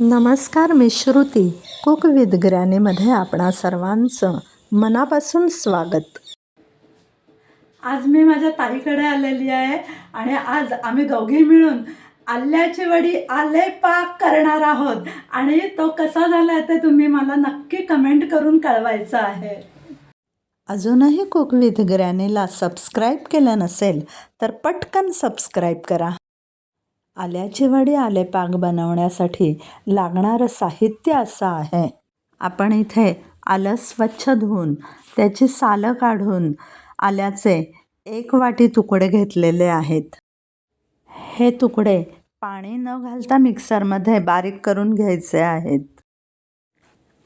नमस्कार मी Shruti cook with ग्रॅनीमध्ये आपणा सर्वांचं मनापासून स्वागत. आज मी माझ्या ताईकडे आलेली आहे आणि आज आम्ही दोघी मिळून आल्याची वडी आले पाक करणार आहोत. आणि तो कसा झाला आहे ते तुम्ही मला नक्की कमेंट करून कळवायचं आहे. अजूनही कुक विथ ग्रॅनीला सबस्क्राईब केलं नसेल तर पटकन सबस्क्राईब करा. आल्याची वडी आलेपाक बनवण्यासाठी लागणारं साहित्य असं आहे. आपण इथे आलं स्वच्छ धुवून त्याची सालं काढून आल्याचे एक वाटी तुकडे घेतलेले आहेत. हे तुकडे पाणी न घालता मिक्सरमध्ये बारीक करून घ्यायचे आहेत.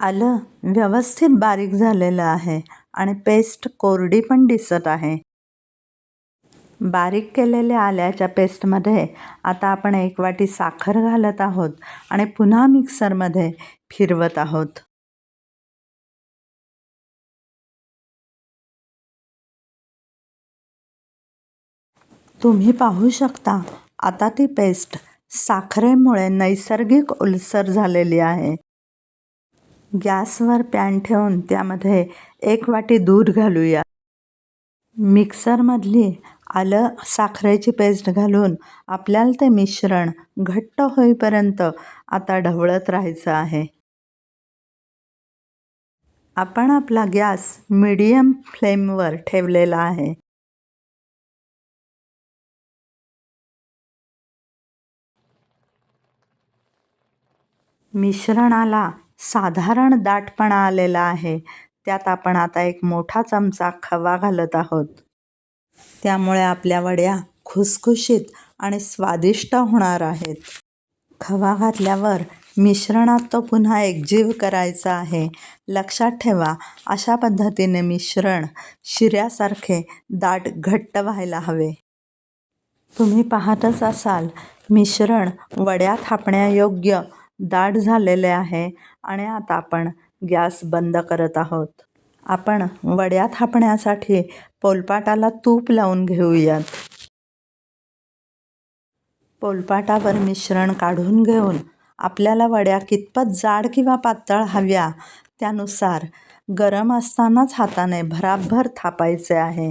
आलं व्यवस्थित बारीक झालेलं आहे आणि पेस्ट कोरडी पण दिसत आहे. बारीक केलेल्या आल्याच्या पेस्टमध्ये आता आपण एक वाटी साखर घालत आहोत आणि पुन्हा मिक्सरमध्ये फिरवत आहोत. तुम्ही पाहू शकता आता ती पेस्ट साखरेमुळे नैसर्गिक ओलसर झालेली आहे. गॅसवर पॅन ठेवून त्यामध्ये एक वाटी दूध घालूया. मिक्सरमधली आलं साखरेची पेस्ट घालून आपल्याला ते मिश्रण घट्ट होईपर्यंत आता ढवळत राहायचं आहे. आपण आपला गॅस मीडियम फ्लेमवर ठेवलेला आहे. मिश्रणाला साधारण दाटपणा आलेला आहे. त्यात आपण आता एक मोठा चमचा खवा घालत आहोत. त्यामुळे आपल्या वड्या खुसखुशीत आणि स्वादिष्ट होणार आहेत. खवा घातल्यावर मिश्रणात तो पुन्हा एकजीव करायचा आहे. लक्षात ठेवा अशा पद्धतीने मिश्रण शिऱ्यासारखे दाट घट्ट व्हायला हवे. तुम्ही पाहतच असाल मिश्रण वड्या थापण्यायोग्य दाट झालेले आहे आणि आता आपण गॅस बंद करत आहोत. आपण वड्या थापण्यासाठी पोलपाटाला तूप लावून घेऊयात. पोलपाटावर मिश्रण काढून घेऊन आपल्याला वड्या कितपत जाड किंवा पातळ हव्या त्यानुसार गरम असतानाच हाताने भराभर थापायचे आहे.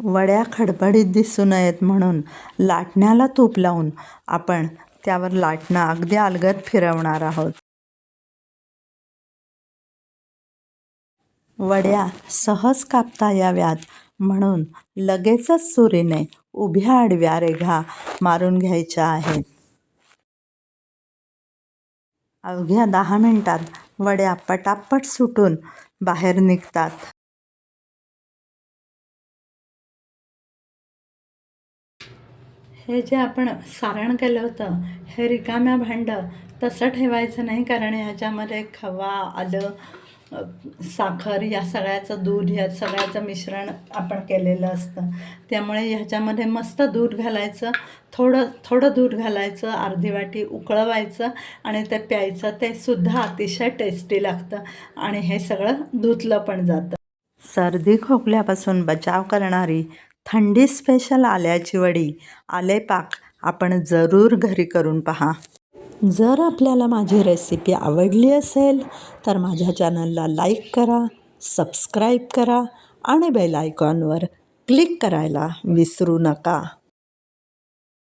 वड्या खडबडीत दिसू नयेत म्हणून लाटण्याला तूप लावून आपण त्यावर लाटणं अगदी अलगद फिरवणार आहोत. वड्या सहज कापता याव्यात. म्हणून लगेचच सुरीने उभ्या आडव्या रेघा मारून घ्यायच्या आहेत. अवघ्या दहा मिनिटात वड्या पटापट सुटून बाहेर निघतात. हे जे आपण सारण केलं होतं हे रिकाम्या भांडं तसं ठेवायचं नाही कारण ह्याच्यामध्ये खवा आलं साखर या सगळ्याचं दूध या सगळ्याचं मिश्रण आपण केलेलं असतं. त्यामुळे ह्याच्यामध्ये मस्त दूध घालायचं थोडं थोडं दूध घालायचं अर्धी वाटी उकळवायचं आणि ते प्यायचं ते सुद्धा अतिशय टेस्टी लागतं आणि हे सगळं धुतलं पण जातं. सर्दी खोकल्यापासून बचाव करणारी थंडी स्पेशल आल्याची वडी आले पाक आपण जरूर घरी करून पहा. जर आपल्याला माझी रेसिपी आवडली असेल तर माझ्या चॅनलला लाईक करा सबस्क्राईब करा आणि बेल आयकॉनवर क्लिक करायला विसरू नका.